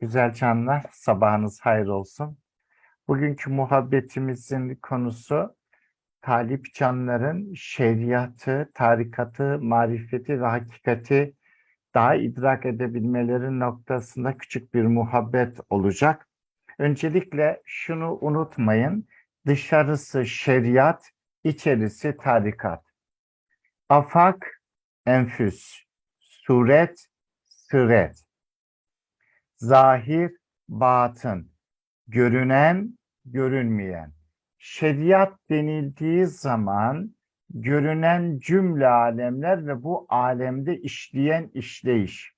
Güzel canlar, sabahınız hayır olsun. Bugünkü muhabbetimizin konusu talip canların şeriatı, tarikatı, marifeti ve hakikati daha idrak edebilmeleri noktasında küçük bir muhabbet olacak. Öncelikle şunu unutmayın, dışarısı şeriat, içerisi tarikat. Afak, enfüs, suret, sıret zahir, batın, görünen, görünmeyen. Şeriat denildiği zaman görünen cümle alemler ve bu alemde işleyen işleyiş.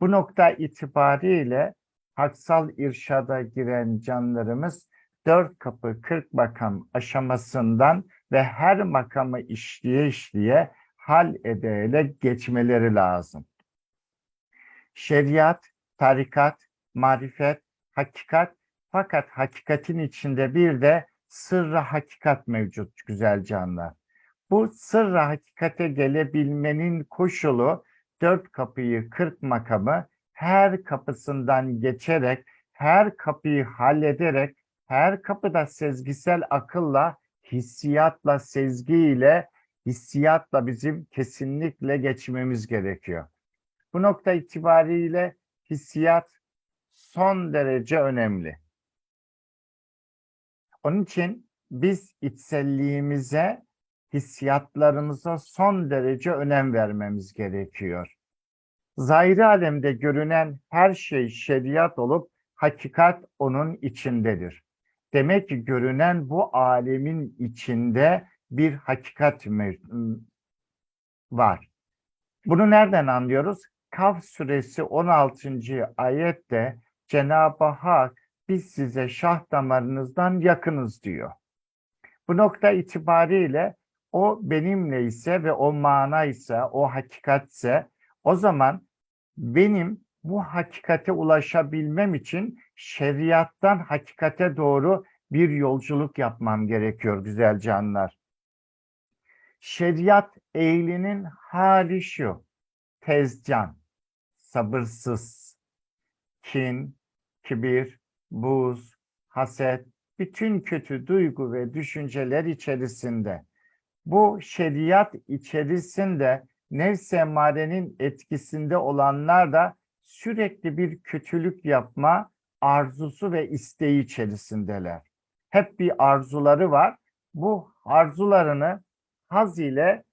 Bu nokta itibariyle haksal irşada giren canlarımız dört kapı kırk makam aşamasından ve her makamı işleye işleye hal ede ele geçmeleri lazım. Şeriat tarikat, marifet, hakikat fakat hakikatin içinde bir de sırrı hakikat mevcut güzel canlar. Bu sırrı hakikate gelebilmenin koşulu dört kapıyı kırk makamı her kapısından geçerek her kapıyı hallederek her kapıda sezgisel akılla hissiyatla sezgiyle hissiyatla bizim kesinlikle geçmemiz gerekiyor. Bu nokta itibariyle hissiyat son derece önemli. Onun için biz içselliğimize, hissiyatlarımıza son derece önem vermemiz gerekiyor. Zahiri alemde görünen her şey şeriat olup hakikat onun içindedir. Demek ki görünen bu alemin içinde bir hakikat var. Bunu nereden anlıyoruz? Kaf suresi 16. ayette Cenab-ı Hak biz size şah damarınızdan yakınız diyor. Bu nokta itibariyle o benimle ise ve o mana ise, o hakikatse o zaman benim bu hakikate ulaşabilmem için şeriattan hakikate doğru bir yolculuk yapmam gerekiyor güzel canlar. Şeriat eğlinin hali şu, tezcan, sabırsız, kin, kibir, buz, haset, bütün kötü duygu ve düşünceler içerisinde. Bu şeriat içerisinde nefs emarenin etkisinde olanlar da sürekli bir kötülük yapma arzusu ve isteği içerisindeler. Hep bir arzuları var. Bu arzularını haz ile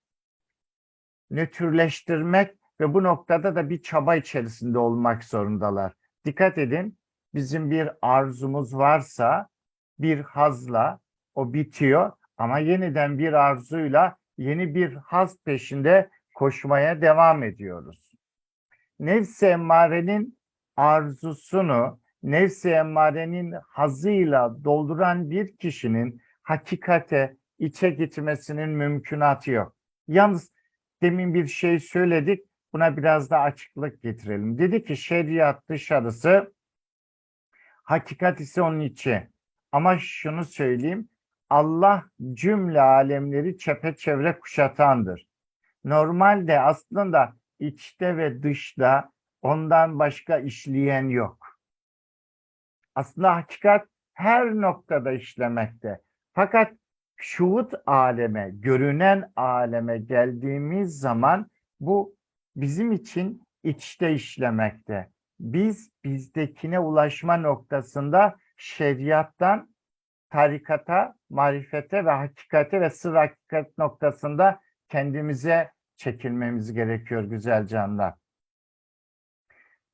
nötrleştirmek ve bu noktada da bir çaba içerisinde olmak zorundalar. Dikkat edin, bizim bir arzumuz varsa bir hazla o bitiyor ama yeniden bir arzuyla yeni bir haz peşinde koşmaya devam ediyoruz. Nefs-i emmarenin arzusunu, nefs-i emmarenin hazıyla dolduran bir kişinin hakikate içe gitmesinin mümkünatı yok. Yalnız demin bir şey söyledik, buna biraz da açıklık getirelim. Dedi ki şeriat dışarısı, hakikat ise onun içi. Ama şunu söyleyeyim, Allah cümle alemleri çepeçevre kuşatandır. Normalde aslında içte ve dışta ondan başka işleyen yok. Aslında hakikat her noktada işlemekte. Fakat şuhut aleme, görünen aleme geldiğimiz zaman bu bizim için içte işlemekte. Biz bizdekine ulaşma noktasında şeriattan tarikata, marifete ve hakikate ve sır hakikat noktasında kendimize çekilmemiz gerekiyor güzel canlar.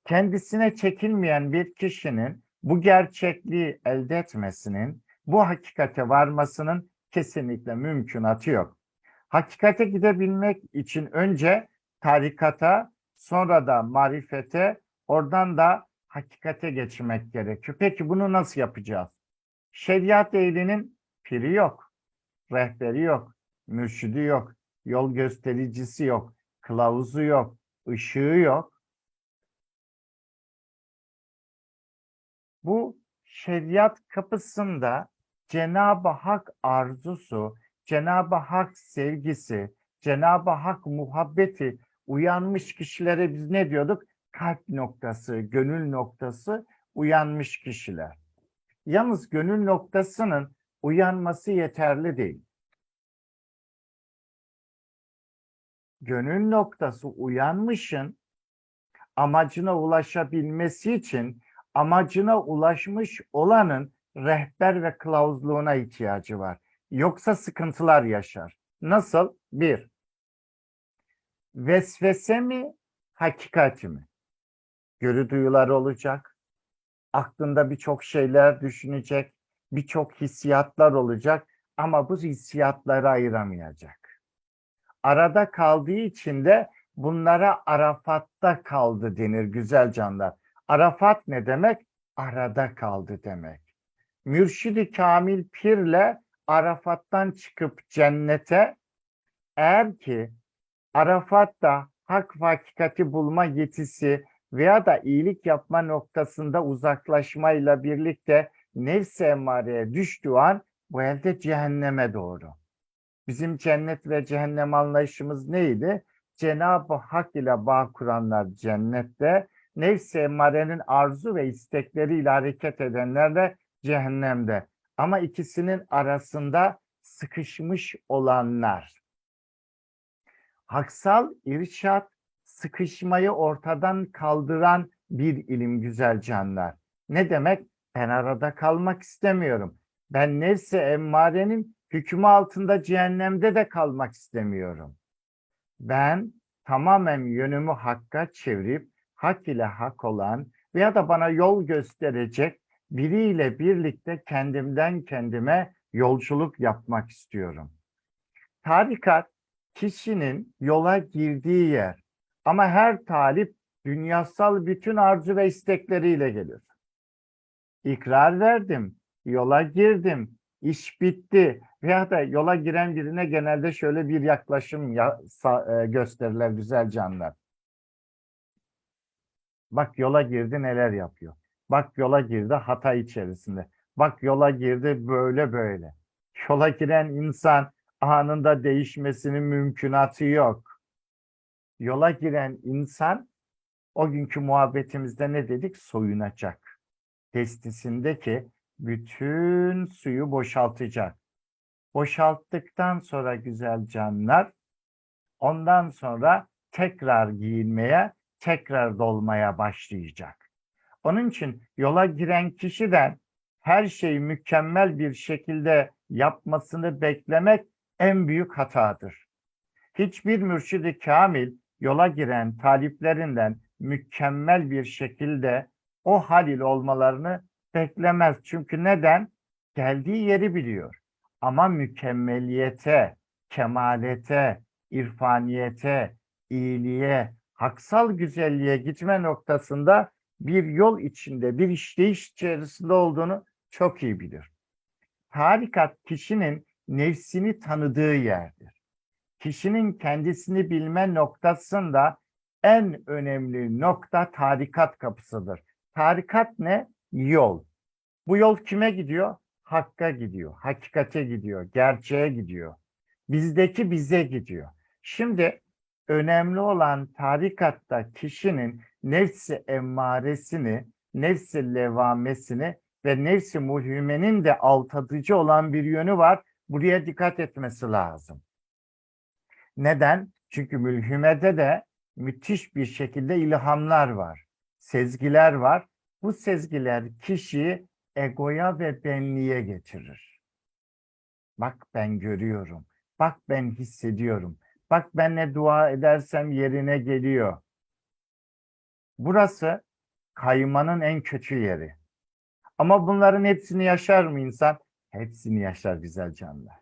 Kendisine çekilmeyen bir kişinin bu gerçekliği elde etmesinin, bu hakikate varmasının kesinlikle mümkünatı yok. Hakikate gidebilmek için önce tarikata, sonra da marifete, oradan da hakikate geçmek gerekiyor. Peki bunu nasıl yapacağız? Şeriat ehlinin piri yok, rehberi yok, mürşidi yok, yol göstericisi yok, kılavuzu yok, ışığı yok. Bu şeriat kapısında Cenab-ı Hak arzusu, Cenab-ı Hak sevgisi, Cenab-ı Hak muhabbeti uyanmış kişilere biz ne diyorduk? Kalp noktası, gönül noktası uyanmış kişiler. Yalnız gönül noktasının uyanması yeterli değil. Gönül noktası uyanmışın amacına ulaşabilmesi için amacına ulaşmış olanın rehber ve kılavuzluğuna ihtiyacı var. Yoksa sıkıntılar yaşar. Nasıl? Bir, vesvese mi, hakikat mi? Görü duyular olacak. Aklında birçok şeyler düşünecek. Birçok hissiyatlar olacak. Ama bu hissiyatları ayıramayacak. Arada kaldığı için de bunlara Arafat'ta kaldı denir güzel canlar. Arafat ne demek? Arada kaldı demek. Mürşidi Kamil Pir'le Arafat'tan çıkıp cennete eğer ki Arafat'ta hak ve hakikati bulma yetisi veya da iyilik yapma noktasında uzaklaşmayla birlikte nefs-i emmareye düştüğü an bu elde cehenneme doğru. Bizim cennet ve cehennem anlayışımız neydi? Cenab-ı Hak ile bağ kuranlar cennette, nefs-i emmarenin arzu ve istekleriyle hareket edenler de cehennemde. Ama ikisinin arasında sıkışmış olanlar. Haksal irşat sıkışmayı ortadan kaldıran bir ilim güzel canlar. Ne demek? Ben arada kalmak istemiyorum. Ben nefse emmarenin hükmü altında cehennemde de kalmak istemiyorum. Ben tamamen yönümü hakka çevirip hak ile hak olan veya da bana yol gösterecek biriyle birlikte kendimden kendime yolculuk yapmak istiyorum. Tarikat kişinin yola girdiği yer ama her talip dünyasal bütün arzu ve istekleriyle gelir. İkrar verdim, yola girdim, iş bitti veya da yola giren birine genelde şöyle bir yaklaşım ya, e, gösterirler güzel canlar. Bak yola girdi neler yapıyor. Bak yola girdi hata içerisinde. Bak yola girdi böyle böyle. Yola giren insan anında değişmesinin mümkünatı yok. Yola giren insan o günkü muhabbetimizde ne dedik? Soyunacak. Testisindeki bütün suyu boşaltacak. Boşalttıktan sonra güzel canlar ondan sonra tekrar giyinmeye, tekrar dolmaya başlayacak. Onun için yola giren kişiden her şeyi mükemmel bir şekilde yapmasını beklemek en büyük hatadır. Hiçbir mürşidi kamil yola giren taliplerinden mükemmel bir şekilde o halil olmalarını beklemez. Çünkü neden? Geldiği yeri biliyor. Ama mükemmeliyete, kemalete, irfaniyete, iyiliğe, haksal güzelliğe gitme noktasında bir yol içinde, bir işleyiş içerisinde olduğunu çok iyi bilir. Tarikat kişinin nefsini tanıdığı yerdir. Kişinin kendisini bilme noktasında en önemli nokta tarikat kapısıdır. Tarikat ne? Yol. Bu yol kime gidiyor? Hakka gidiyor, hakikate gidiyor, gerçeğe gidiyor. Bizdeki bize gidiyor. Şimdi önemli olan tarikatta kişinin nefsi emmaresini, nefsi levamesini ve nefsi muhimenin de altatıcı olan bir yönü var. Buraya dikkat etmesi lazım. Neden? Çünkü mülhümede de müthiş bir şekilde ilhamlar var, sezgiler var. Bu sezgiler kişiyi egoya ve benliğe getirir. Bak ben görüyorum, bak ben hissediyorum, bak ben ne dua edersem yerine geliyor. Burası kaymanın en kötü yeri. Ama bunların hepsini yaşar mı insan? Hepsini yaşar güzel canlar.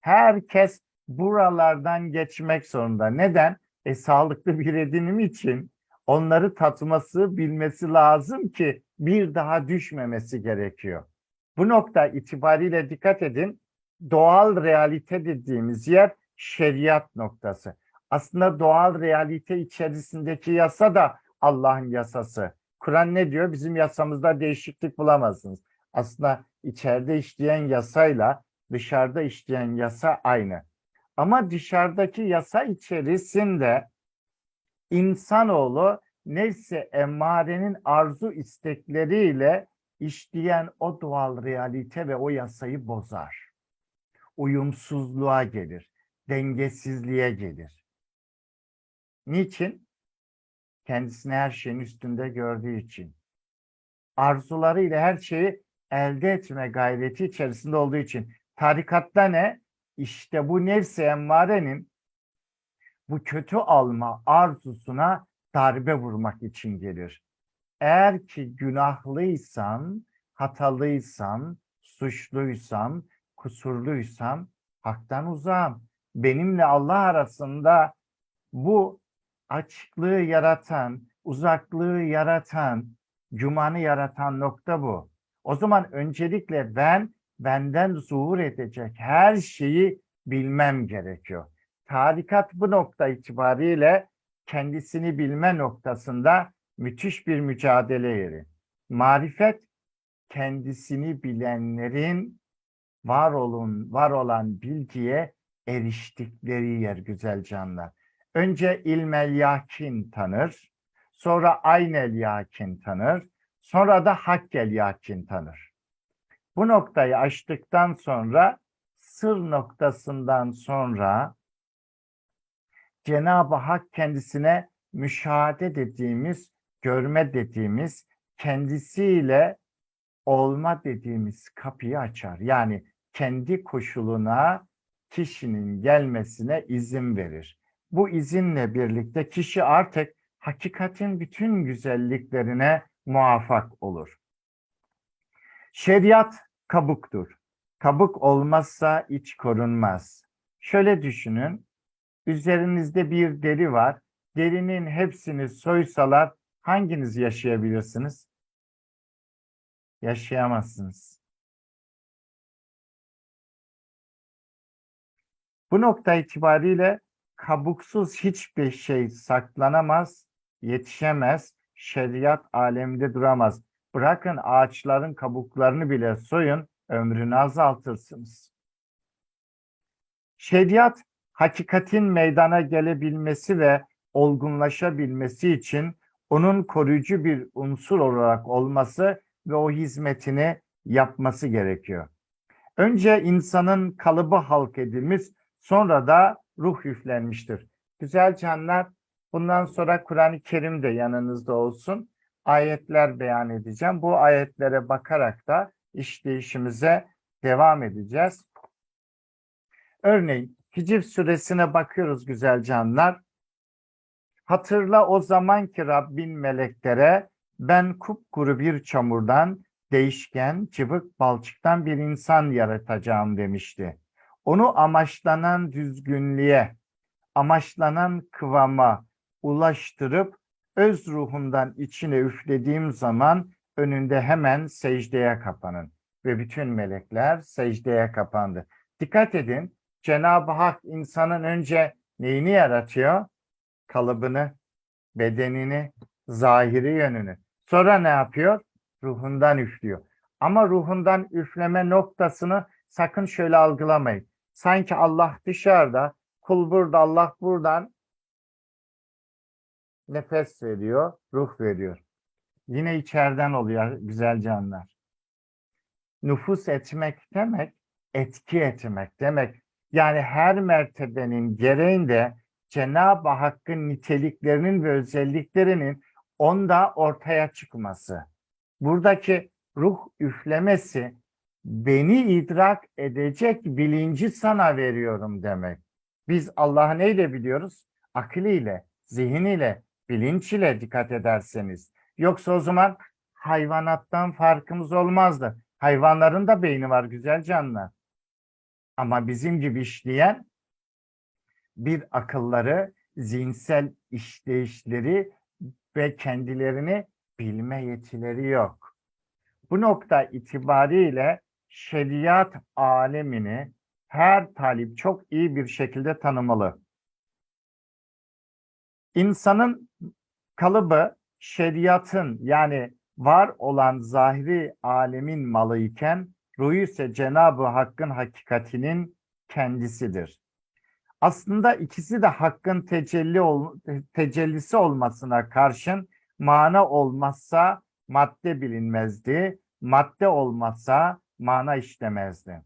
Herkes buralardan geçmek zorunda. Neden? E, sağlıklı bir edinim için onları tatması, bilmesi lazım ki bir daha düşmemesi gerekiyor. Bu nokta itibariyle dikkat edin. Doğal realite dediğimiz yer şeriat noktası. Aslında doğal realite içerisindeki yasa da Allah'ın yasası. Kur'an ne diyor? Bizim yasamızda değişiklik bulamazsınız. Aslında içeride işleyen yasayla dışarıda işleyen yasa aynı. Ama dışarıdaki yasa içerisinde insanoğlu nefsi emmarenin arzu istekleriyle işleyen o doğal realite ve o yasayı bozar. Uyumsuzluğa gelir, dengesizliğe gelir. Niçin? Kendisini her şeyin üstünde gördüğü için. Arzularıyla her şeyi elde etme gayreti içerisinde olduğu için. Tarikatta ne? İşte bu nefsi emmarenin bu kötü alma arzusuna darbe vurmak için gelir. Eğer ki günahlıysan, hatalıysan, suçluysam, kusurluysam haktan uzağım. Benimle Allah arasında bu açıklığı yaratan, uzaklığı yaratan, cumanı yaratan nokta bu. O zaman öncelikle ben benden zuhur edecek her şeyi bilmem gerekiyor. Tarikat bu nokta itibariyle kendisini bilme noktasında müthiş bir mücadele yeri. Marifet kendisini bilenlerin var olun, var olan bilgiye eriştikleri yer güzel canlar. Önce ilmel yakin tanır, sonra aynel yakin tanır, sonra da hakkel yakin tanır. Bu noktayı aştıktan sonra sır noktasından sonra Cenab-ı Hak kendisine müşahede dediğimiz, görme dediğimiz, kendisiyle olma dediğimiz kapıyı açar. Yani kendi koşuluna kişinin gelmesine izin verir. Bu izinle birlikte kişi artık hakikatin bütün güzelliklerine muvaffak olur. Şeriat kabuktur. Kabuk olmazsa iç korunmaz. Şöyle düşünün. Üzerinizde bir deri var. Derinin hepsini soysalar hanginiz yaşayabilirsiniz? Yaşayamazsınız. Bu nokta itibariyle kabuksuz hiçbir şey saklanamaz, yetişemez, şeriat aleminde duramaz. Bırakın ağaçların kabuklarını bile soyun, ömrünü azaltırsınız. Şeriat, hakikatin meydana gelebilmesi ve olgunlaşabilmesi için onun koruyucu bir unsur olarak olması ve o hizmetini yapması gerekiyor. Önce insanın kalıbı halk edilmiş, sonra da ruh üflenmiştir. Güzel canlar, bundan sonra Kur'an-ı Kerim de yanınızda olsun. Ayetler beyan edeceğim. Bu ayetlere bakarak da işleyişimize devam edeceğiz. Örneğin Hicr suresine bakıyoruz güzel canlar. Hatırla o zaman ki Rabbin meleklere ben kupkuru bir çamurdan değişken, çıvık balçıktan bir insan yaratacağım demişti. Onu amaçlanan düzgünlüğe, amaçlanan kıvama ulaştırıp öz ruhundan içine üflediğim zaman önünde hemen secdeye kapanın. Ve bütün melekler secdeye kapandı. Dikkat edin Cenab-ı Hak insanın önce neyini yaratıyor? Kalıbını, bedenini, zahiri yönünü. Sonra ne yapıyor? Ruhundan üflüyor. Ama ruhundan üfleme noktasını sakın şöyle algılamayın. Sanki Allah dışarıda, kul burada, Allah buradan nefes veriyor, ruh veriyor. Yine içeriden oluyor güzel canlar. Nüfus etmek demek, etki etmek demek. Yani her mertebenin gereğinde Cenab-ı Hakk'ın niteliklerinin ve özelliklerinin onda ortaya çıkması. Buradaki ruh üflemesi beni idrak edecek bilinci sana veriyorum demek. Biz Allah'ı neyle biliyoruz? Akliyle, zihniyle, bilinç ile dikkat ederseniz. Yoksa o zaman hayvanattan farkımız olmazdı. Hayvanların da beyni var güzel canlar. Ama bizim gibi işleyen bir akılları, zihinsel işleyişleri ve kendilerini bilme yetileri yok. Bu nokta itibariyle şeriat alemini her talip çok iyi bir şekilde tanımalı. İnsanın kalıbı şeriatın yani var olan zahiri alemin malı iken ruhu ise Cenab-ı Hakk'ın hakikatinin kendisidir. Aslında ikisi de Hakk'ın tecelli ol, tecellisi olmasına karşın Mana olmazsa madde bilinmezdi. Madde olmazsa mana işlemezdi.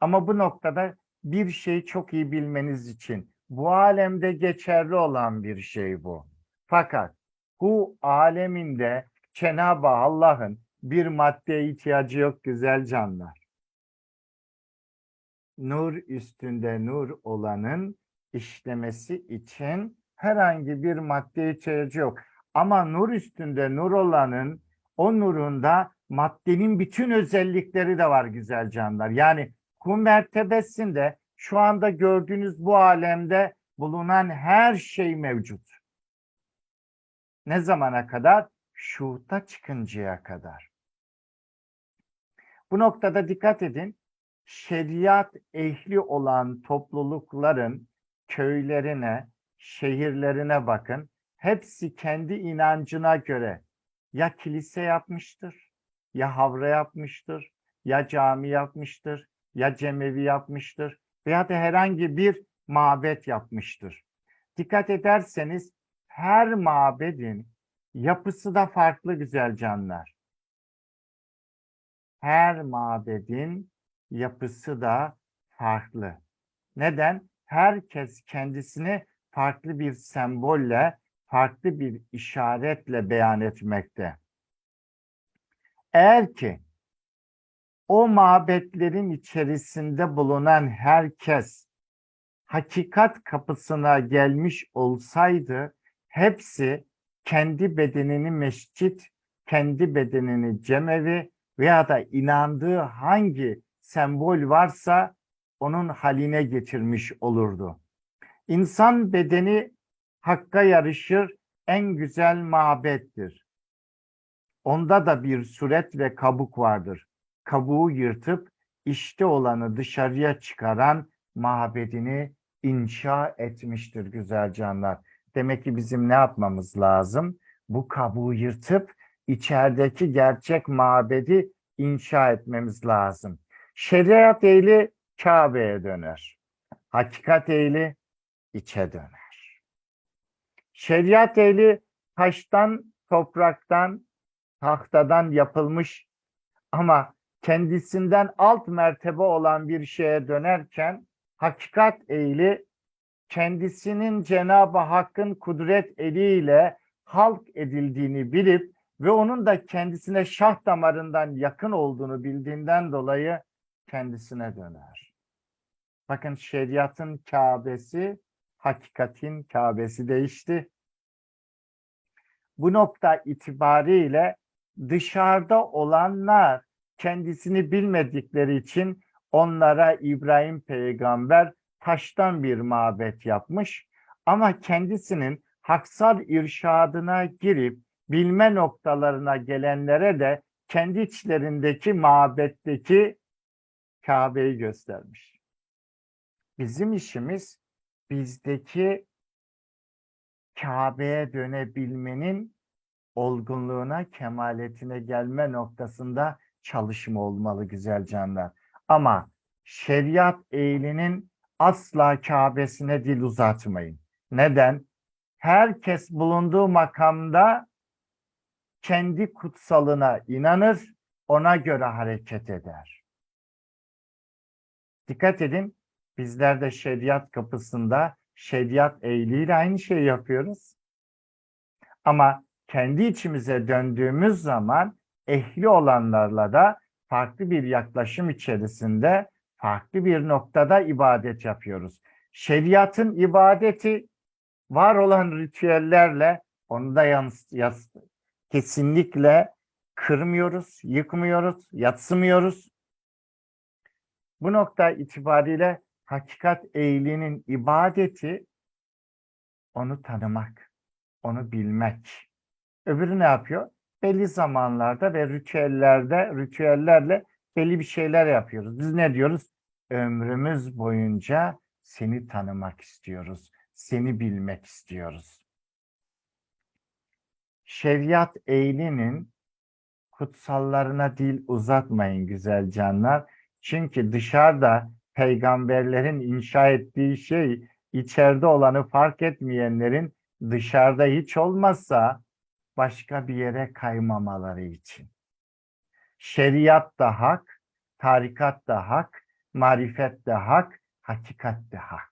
Ama bu noktada bir şey çok iyi bilmeniz için bu alemde geçerli olan bir şey bu. Fakat bu aleminde Cenab-ı Allah'ın bir maddeye ihtiyacı yok güzel canlar. Nur üstünde nur olanın işlemesi için herhangi bir maddeye ihtiyacı yok. Ama nur üstünde nur olanın o nurunda maddenin bütün özellikleri de var güzel canlar. Yani kum mertebesinde şu anda gördüğünüz bu alemde bulunan her şey mevcut. Ne zamana kadar? Şuhta çıkıncaya kadar. Bu noktada dikkat edin. Şeriat ehli olan toplulukların köylerine, şehirlerine bakın. Hepsi kendi inancına göre ya kilise yapmıştır, ya havra yapmıştır, ya cami yapmıştır, ya cemevi yapmıştır veya da herhangi bir mabet yapmıştır. Dikkat ederseniz her mabedin yapısı da farklı güzel canlar. Her mabedin yapısı da farklı. Neden? Herkes kendisini farklı bir sembolle, farklı bir işaretle beyan etmekte. Eğer ki o mabetlerin içerisinde bulunan herkes hakikat kapısına gelmiş olsaydı hepsi kendi bedenini mescit, kendi bedenini cemevi veya da inandığı hangi sembol varsa onun haline getirmiş olurdu. İnsan bedeni hakka yarışır en güzel mabettir. Onda da bir suret ve kabuk vardır. Kabuğu yırtıp işte olanı dışarıya çıkaran mabedini inşa etmiştir güzel canlar. Demek ki bizim ne yapmamız lazım? Bu kabuğu yırtıp içerideki gerçek mabedi inşa etmemiz lazım. Şeriat ehli Kabe'ye döner. Hakikat ehli içe döner. Şeriat ehli taştan, topraktan, tahtadan yapılmış ama kendisinden alt mertebe olan bir şeye dönerken hakikat ehli kendisinin Cenab-ı Hakk'ın kudret eliyle halk edildiğini bilip ve onun da kendisine şah damarından yakın olduğunu bildiğinden dolayı kendisine döner. Bakın şeriatın Kabe'si hakikatin Kabe'si değişti. Bu nokta itibariyle dışarıda olanlar kendisini bilmedikleri için onlara İbrahim peygamber taştan bir mabet yapmış ama kendisinin haksal irşadına girip bilme noktalarına gelenlere de kendi içlerindeki mabetteki Kabe'yi göstermiş. Bizim işimiz bizdeki Kabe'ye dönebilmenin olgunluğuna, kemaletine gelme noktasında çalışma olmalı güzel canlar. Ama şeriat eğilinin asla Kabe'sine dil uzatmayın. Neden? Herkes bulunduğu makamda kendi kutsalına inanır, ona göre hareket eder. Dikkat edin, bizler de şeriat kapısında şeriat eğiliyle aynı şeyi yapıyoruz. Ama kendi içimize döndüğümüz zaman ehli olanlarla da farklı bir yaklaşım içerisinde farklı bir noktada ibadet yapıyoruz. Şeriatın ibadeti var olan ritüellerle onu da yans, yans, kesinlikle kırmıyoruz, yıkmıyoruz, yatsımıyoruz. Bu nokta itibariyle hakikat eğilinin ibadeti onu tanımak, onu bilmek. Öbürü ne yapıyor? Belli zamanlarda ve ritüellerde, ritüellerle belli bir şeyler yapıyoruz. Biz ne diyoruz? Ömrümüz boyunca seni tanımak istiyoruz, seni bilmek istiyoruz. Şeriat eğlinin kutsallarına dil uzatmayın güzel canlar. Çünkü dışarıda peygamberlerin inşa ettiği şey içeride olanı fark etmeyenlerin dışarıda hiç olmazsa başka bir yere kaymamaları için. Şeriat da hak, tarikat da hak, marifet de hak, hakikat de hak.